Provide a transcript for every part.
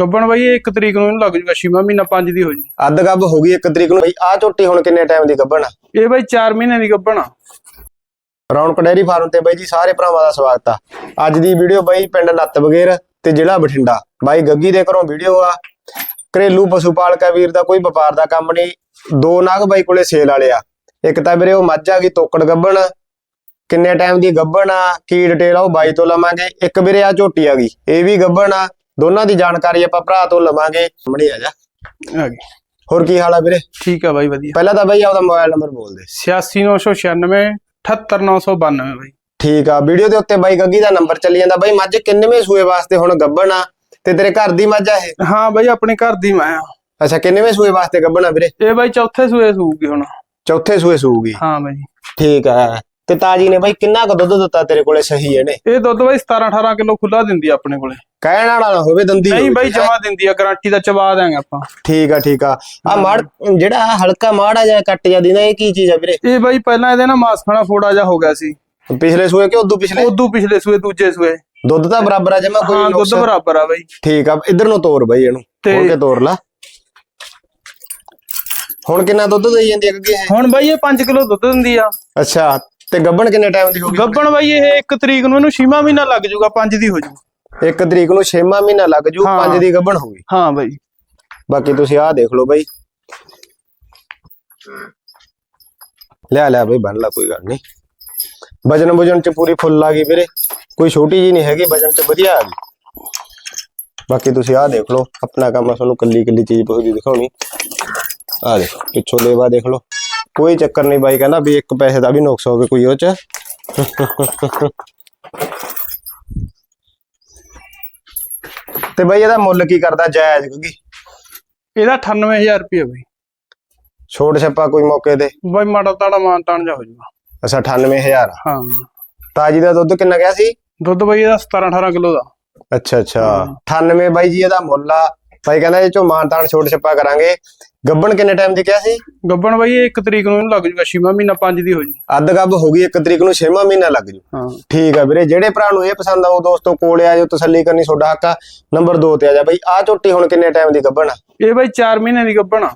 ਗੱਬਣ ਬਾਈ ਇਹ ਇੱਕ ਤਰੀਕ ਨੂੰ ਇਹਨੂੰ ਲੱਗ ਜੂਗਾ ਛੇਵਾਂ ਮਹੀਨਾ ਪੰਜ ਦੀ ਹੋ ਜੂ। ਅੱਧ ਗੱਬ ਹੋ ਗਈ ਇੱਕ ਤਰੀਕ ਨੂੰ। ਬਈ ਆ ਝੋਟੀ ਹੁਣ ਕਿੰਨੇ ਟਾਈਮ ਦੀ ਗੱਭਣ ਆ? ਇਹ ਬਾਈ 4 ਮਹੀਨੇ ਦੀ ਗੱਬਣ ਆ। ਰੌਣਕ ਡੈਰੀ ਫਾਰਮ ਤੇ ਬਾਈ ਜੀ ਸਾਰੇ ਭਰਾਵਾਂ ਦਾ ਸਵਾਗਤ ਆ। ਅੱਜ ਦੀ ਵੀਡੀਓ ਬਾਈ ਪਿੰਡ ਨੱਤ ਬਗੇਰ ਤੇ ਜ਼ਿਲ੍ਹਾ ਬਠਿੰਡਾ। ਬਾਈ ਗੱਗੀ ਦੇ ਘਰੋਂ ਵੀਡੀਓ ਆ। ਘਰੇਲੂ ਪਸ਼ੂ ਪਾਲਕਾ ਵੀਰ ਦਾ ਕੋਈ ਵਪਾਰ ਦਾ ਕੰਮ ਨਹੀਂ। ਦੋ ਨਾਗ ਬਾਈ ਕੋਲੇ ਸੇਲ ਵਾਲੇ ਆ। ਇੱਕ ਤਾਂ ਵੀਰੇ ਉਹ ਮੱਝ ਆ ਗਈ ਤੋਕੜ ਗੱਭਣ ਕਿੰਨੇ ਟਾਈਮ ਦੀ ਗੱਭਣ ਆ? ਕੀ ਡਿਟੇਲ ਆ ਉਹ ਬਾਈ ਤੋਂ ਲਵਾਂਗੇ। ਇੱਕ ਵੀਰੇ ਆ ਝੋਟੀ ਆ ਗਈ ਇਹ ਵੀ ਗੱਭਣ ਆ। ਦੋਨਾਂ ਦੀ ਜਾਣਕਾਰੀ ਆਪਾਂ ਭਰਾ ਤੋਂ ਲਵਾਂਗੇ। ਸਾਹਮਣੇ ਆ ਜਾ। ਆ ਹੋਰ ਕੀ ਹਾਲ ਆ ਵੀਰੇ? ਠੀਕ ਆ ਬਾਈ ਵਧੀਆ। ਪਹਿਲਾਂ ਤਾਂ ਬਾਈ ਆਪਦਾ ਮੋਬਾਈਲ ਨੰਬਰ ਬੋਲ ਦੇ। 86996 78992 ਬਾਈ। ਠੀਕ ਆ ਵੀਡੀਓ ਦੇ ਉੱਤੇ ਬਾਈ ਗੱਗੀ ਦਾ ਨੰਬਰ ਚੱਲੀ ਜਾਂਦਾ। ਬਾਈ ਮੱਝ ਕਿੰਨਵੇਂ ਸੂਏ ਵਾਸਤੇ ਹੁਣ ਗੱਭਣ ਆ? ਤੇ ਤੇਰੇ ਘਰ ਦੀ ਮੱਝ ਆ ਇਹ? ਹਾਂ ਬਾਈ ਆਪਣੇ ਘਰ ਦੀ ਮੈਂ ਆ। ਅੱਛਾ ਕਿੰਨਵੇਂ ਸੂਏ ਵਾਸਤੇ ਗੱਭਣ ਆ ਵੀਰੇ? ਇਹ ਬਾਈ ਚੌਥੇ ਸੂਏ ਸੂਗੀ ਹੁਣ। ਚੌਥੇ ਸੂਏ ਸੂਗੀ ਹਾਂ ਬਾਈ। ਠੀਕ ਆ। ਤੇ ਤਾਜੀ ਨੇ ਬਾਈ ਕਿੰਨਾ ਕੁ ਦੁੱਧ ਦਿੱਤਾ ਤੇਰੇ ਕੋਲੇ ਸਹੀ ਹੈ ਨੇ ਇਹ ਦੁੱਧ ਬਾਈ 17 18 ਕਿਲੋ ਖੁੱਲਾ ਦਿੰਦੀ ਆ ਆਪਣੇ ਕੋਲੇ। ਕਹਿਣ ਵਾਲਾ ਨਾ ਹੋਵੇ ਦੰਦੀ ਨਹੀਂ। ਬਾਈ ਜਮਾ ਦਿੰਦੀ ਆ ਗਾਰੰਟੀ ਦਾ ਚਬਾ ਦਾਂਗੇ ਆਪਾਂ। ਠੀਕ ਆ ਠੀਕ ਆ। ਆ ਮਾੜ ਜਿਹੜਾ ਹਲਕਾ ਮਾੜਾ ਜਿਹਾ ਕੱਟ ਜਾ ਦਿੰਦਾ ਇਹ ਕੀ ਚੀਜ਼ ਆ ਵੀਰੇ? ਇਹ ਬਾਈ ਪਹਿਲਾਂ ਇਹਦੇ ਨਾ ਮਾਸ ਖਾਣਾ ਫੋੜਾ ਜਾ ਹੋ ਗਿਆ ਸੀ। ਪਿਛਲੇ ਸੂਏ ਕਿ ਉਦੋਂ ਪਿਛਲੇ? ਉਦੋਂ ਪਿਛਲੇ ਸੂਏ ਦੂਜੇ ਸੂਏ। ਦੁੱਧ ਤਾਂ ਬਰਾਬਰ ਆ ਜਮਾ ਹਾਂ ਕੋਈ ਦੁੱਧ ਨੁਕਸ। ਬਰਾਬਰ ਆ ਬਾਈ। ਠੀਕ ਆ ਇਧਰ ਨੂੰ ਤੋਰ ਬਾਈ ਇਹਨੂੰ। ਖੋਲ ਕੇ ਤੋਰ ਲਾ। ਹੁਣ ਕਿੰਨਾ ਦੁੱਧ ਦੇਈ ਜਾਂਦੀ ਹੈ ਅੱਗੇ ਹੁਣ ਬਾਈ ਇਹ 5 ਕਿਲੋ ਦੁੱਧ ਦਿੰਦੀ ਆ। ਅੱਛਾ ਤੇ ਗੱਭਣ ਕਿੰਨੇ ਟਾਈਮ ਦੀ ਹੋਗੀ ਗੱਬਣ ਬਾਈ ਇਹ ਇੱਕ ਤਰੀਕ ਨੂੰ ਇਹਨੂੰ ਛੇਵਾਂ ਮਹੀਨਾ ਲੱਗ ਜਾਊਗਾ ਪੰਜ ਦੀ ਹੋ ਜੂ ਇੱਕ ਤਰੀਕ ਨੂੰ 6ਵਾਂ ਮਹੀਨਾ ਲੱਗ ਜੂ ਹਾਂ। 5 ਦੀ ਗੱਭਣ ਹੋਗੀ ਹਾਂ ਬਾਈ। ਬਾਕੀ ਤੁਸੀਂ ਆਹ ਦੇਖ ਲਓ ਬਾਈ। ਲੈ ਲੈ ਬਈ ਬੰਨ ਲਾ ਕੋਈ ਗੱਲ ਨਹੀਂ। ਵਜਨ ਵਜਨ ਚ ਪੂਰੀ ਫੁੱਲ ਆ ਗਈ ਵੀਰੇ। ਕੋਈ ਛੋਟੀ ਜੀ ਨਹੀਂ ਹੈਗੀ ਵਜਨ ਚ ਵਧੀਆ ਆ ਗਈ। ਬਾਕੀ ਤੁਸੀਂ ਆਹ ਦੇਖ ਲਓ ਆਪਣਾ ਕੰਮ ਆ ਤੁਹਾਨੂੰ ਕੱਲੀ ਕੱਲੀ ਚੀਜ਼ ਬਹੁਤ ਦਿਖਾਉਣੀ। ਆਹ ਦੇਖੋ ਪਿੱਛੋਂ ਲੇਵਾ ਦੇਖ ਲਓ। ਕੋਈ ਚੱਕਰ ਨਹੀਂ ਬਾਈ ਕਹਿੰਦਾ ਵੀ ਇੱਕ ਪੈਸੇ ਦਾ ਵੀ ਨੁਕਸ ਹੋਵੇ ਕੋਈ ਉਹ ਚ। ਤੇ ਬਾਈ ਇਹਦਾ ਮੁੱਲ ਕੀ ਕਰਦਾ ਜਾਇਜ਼ ਕਿਉਂਕਿ? ਇਹਦਾ 98000 ਰੁਪਏ ਬਾਈ। ਛੋਟ ਛੱਪਾ ਕੋਈ ਮੌਕੇ ਤੇ? ਬਾਈ ਮਾੜਾ ਤਾੜਾ ਮਾਨ ਤਾਣ ਜਾ ਹੋ ਜਾਊਗਾ ਅੱਛਾ 98000 ਹਾਂ। ਤਾਜੀ ਦਾ ਦੁੱਧ ਕਿੰਨਾ ਗਿਆ ਸੀ? ਦੁੱਧ ਬਾਈ ਇਹਦਾ 17 18 ਕਿਲੋ ਦਾ। ਅੱਛਾ ਅੱਛਾ। 98 ਬਾਈ ਜੀ ਇਹਦਾ ਮੁੱਲ ਆ। ਬਾਈ ਕਹਿੰਦਾ ਇਹ ਚੋਂ ਮਾਨਤਾਨ ਛੋਟ ਛੱਪਾ ਕਰਾਂਗੇ। ਗੱਬਣ ਕਿੰਨੇ ਟਾਈਮ ਦੀ ਕਿਹਾ ਸੀ? ਗੱਬਣ ਬਾਈ ਇਹ ਇੱਕ ਤਰੀਕ ਨੂੰ ਇਹਨੂੰ ਲੱਗ ਜਾਊਗਾ ਛੇਵਾਂ ਮਹੀਨਾ ਪੰਜ ਦੀ ਹੋ ਜੂ। ਅੱਧ ਗੱਬ ਹੋ ਗਈ ਇੱਕ ਤਰੀਕ ਨੂੰ 6ਵਾਂ ਮਹੀਨਾ ਲੱਗ ਜੂ। ਹਾਂ। ਠੀਕ ਆ ਵੀਰੇ ਜਿਹੜੇ ਭਰਾ ਨੂੰ ਇਹ ਪਸੰਦ ਆਉ ਦੋਸਤੋ ਕੋਲੇ ਆ ਜਾਓ ਤਸੱਲੀ ਕਰਨੀ ਤੁਹਾਡਾ ਹੱਕ ਆ। ਨੰਬਰ 2 ਤੇ ਆ ਜਾ ਬਾਈ। ਆ ਝੋਟੀ ਹੁਣ ਕਿੰਨੇ ਟਾਈਮ ਦੀ ਗੱਬਣ ਆ? ਇਹ ਬਾਈ 4 ਮਹੀਨੇ ਦੀ ਗੱਬਣ ਆ।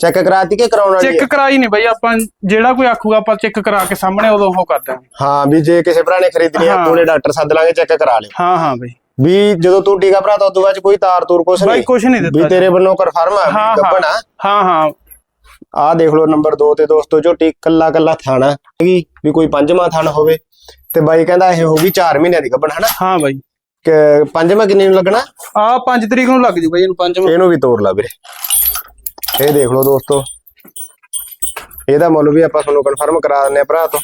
ਚੈੱਕ ਕਰਾਤੀ ਕਿ ਕਰਾਉਣ ਵਾਲੀ ਚੈੱਕ? ਕਰਾਈ ਨਹੀਂ ਬਾਈ ਆਪਾਂ ਜਿਹੜਾ ਕੋਈ ਆਖੂਗਾ ਆਪਾਂ ਚੈੱਕ ਕਰਾ ਕੇ ਸਾਹਮਣੇ ਉਦੋਂ ਉਹ ਕਰ ਦਾਂਗੇ ਹਾਂ ਵੀ ਜੇ ਕਿਸੇ ਭਰਾ ਨੇ ਖਰੀਦਣੀ ਆ। ਕੋਲੇ ਡਾਕਟਰ ਸੱਦ ਲਾਂਗੇ ਚੈੱਕ ਕਰਾ ਲਿਓ। ਹਾਂ ਹਾਂ ਬਾਈ। ਵੀ ਜਦੋਂ ਤੂੰ ਟੀਕਾ ਭਰਾ ਤਾਂ ਉਦੋਂ ਬਾਅਦ 'ਚ ਕੋਈ ਤਾਰ ਤੂਰ ਕੁਛ ਬਾਈ ਨਹੀਂ। ਕੁਛ ਨਹੀਂ ਵੀ ਦਿੱਤਾ ਤੇਰੇ ਵੱਲੋਂ ਕਨਫਰਮ ਆ ਹਾਂ ਵੀ ਹਾਂ ਗੱਬਣ ਆ। ਹਾਂ ਹਾਂ। ਆਹ ਦੇਖ ਲਓ ਨੰਬਰ 2 ਤੇ ਦੋਸਤੋ ਝੋਟੀ ਕੱਲਾ ਕੱਲਾ ਥਾਣਾ ਹੈਗੀ ਵੀ ਕੋਈ ਪੰਜਵਾਂ ਥਣ ਹੋਵੇ। ਤੇ ਬਾਈ ਕਹਿੰਦਾ ਇਹ ਹੋਊਗੀ 4 ਮਹੀਨਿਆਂ ਦੀ ਗੱਭਣ ਹਨਾ? ਹਾਂ ਬਾਈ। ਕਿ ਪੰਜਵਾਂ ਕਿੰਨੇ ਨੂੰ ਲੱਗਣਾ? ਆ 5 ਤਰੀਕ ਨੂੰ ਲੱਗ ਜੂ ਬਾਈ ਇਹਨੂੰ ਪੰਜਵਾਂ। ਇਹਨੂੰ ਵੀ ਤੋੜ ਲਾ ਵੀਰੇ। ਇਹ ਦੇਖ ਲਓ ਦੋਸਤੋ। ਇਹਦਾ ਮੁੱਲ ਵੀ ਆਪਾਂ ਤੁਹਾਨੂੰ ਕਨਫਰਮ ਕਰਾ ਦਿੰਨੇ ਆ ਭਰਾ ਤੋਂ।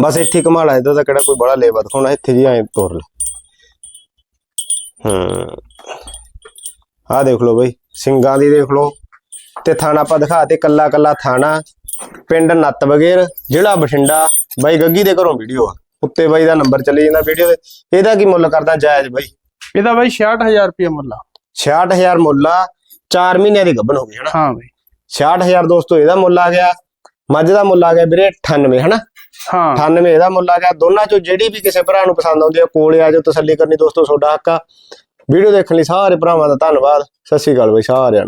ਬਸ ਇੱਥੇ ਹੀ ਕਮਾਲਾ ਇਹਦਾ ਤਾਂ ਕਿਹੜਾ ਕੋਈ ਬੜਾ ਲੇਵਾ ਦਿਖਾਉਣਾ ਇੱਥੇ ਜੀ ਐਂ ਤੋੜ ਲੈ। ਹੂੰ। ਆਹ ਦੇਖ ਲਓ ਬਈ ਸਿੰਗਾਂ ਦੀ ਦੇਖ ਲਓ। ਤੇ ਥਾਣਾ ਆਪਾਂ ਦਿਖਾ ਤੇ ਕੱਲਾ ਕੱਲਾ ਥਾਣਾ ਪਿੰਡ ਨੱਤ ਬਗੇਰ ਜ਼ਿਲ੍ਹਾ ਬਠਿੰਡਾ। ਬਾਈ ਗੱਗੀ ਦੇ ਘਰੋਂ ਵੀਡੀਓ ਆ। ਉੱਤੇ ਬਾਈ ਦਾ ਨੰਬਰ ਚੱਲੀ ਜਾਂਦਾ ਵੀਡੀਓ ਦੇ ਇਹਦਾ ਕੀ ਮੁੱਲ ਕਰਦਾ ਜਾਇਜ਼ ਬਾਈ? ਇਹਦਾ ਬਾਈ 66000 ਰੁਪਏ ਮੁੱਲ ਆ। 66000 ਮੁੱਲ ਆ। 4 ਮਹੀਨਿਆਂ ਦੀ ਗੱਭਣ ਹੋ ਗਈ ਹਨਾ? ਹਾਂ ਬਾਈ। 66000 ਦੋਸਤੋ ਇਹਦਾ ਮੁੱਲ ਆ ਗਿਆ। ਮੱਝ ਦਾ ਮੁੱਲ ਆ ਗਿਆ ਵੀਰੇ 98 ਹਨਾ? ਹਾਂ। 98 ਇਹਦਾ ਮੁੱਲ ਆ ਗਿਆ। ਦੋਨਾਂ ਚੋਂ ਜਿਹੜੀ ਵੀ ਕਿਸੇ ਭਰਾ ਨੂੰ ਪਸੰਦ ਆਉਂਦੀ ਆ, ਕੋਲ ਆ ਜਾਓ ਤਸੱਲੀ ਕਰਨੀ ਦੋਸਤੋ, ਤੁਹਾਡਾ ਹੱਕ ਆ। ਵੀਡੀਓ ਦੇਖਣ ਲਈ ਸਾਰੇ ਭਰਾਵਾਂ ਦਾ ਧੰਨਵਾਦ। ਸਤਿ ਸ਼੍ਰੀ ਅਕਾਲ ਬਈ, ਸਾਰਿਆਂ ਨੂੰ।